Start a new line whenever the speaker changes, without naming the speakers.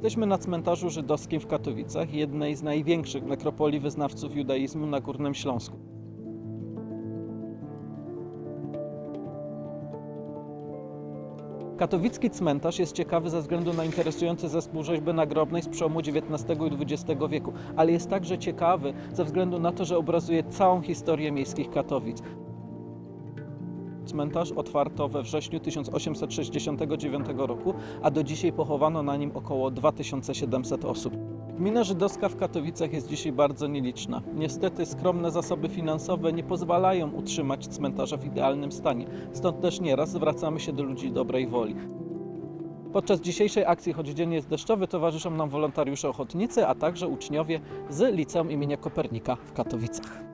Jesteśmy na cmentarzu żydowskim w Katowicach, jednej z największych nekropolii wyznawców judaizmu na Górnym Śląsku. Katowicki cmentarz jest ciekawy ze względu na interesujący zespół rzeźby nagrobnej z przełomu XIX i XX wieku, ale jest także ciekawy ze względu na to, że obrazuje całą historię miejskich Katowic. Cmentarz otwarto we wrześniu 1869 roku, a do dzisiaj pochowano na nim około 2700 osób. Gmina żydowska w Katowicach jest dzisiaj bardzo nieliczna. Niestety skromne zasoby finansowe nie pozwalają utrzymać cmentarza w idealnym stanie, stąd też nieraz zwracamy się do ludzi dobrej woli. Podczas dzisiejszej akcji, choć dzień jest deszczowy, towarzyszą nam wolontariusze ochotnicy, a także uczniowie z Liceum imienia Kopernika w Katowicach.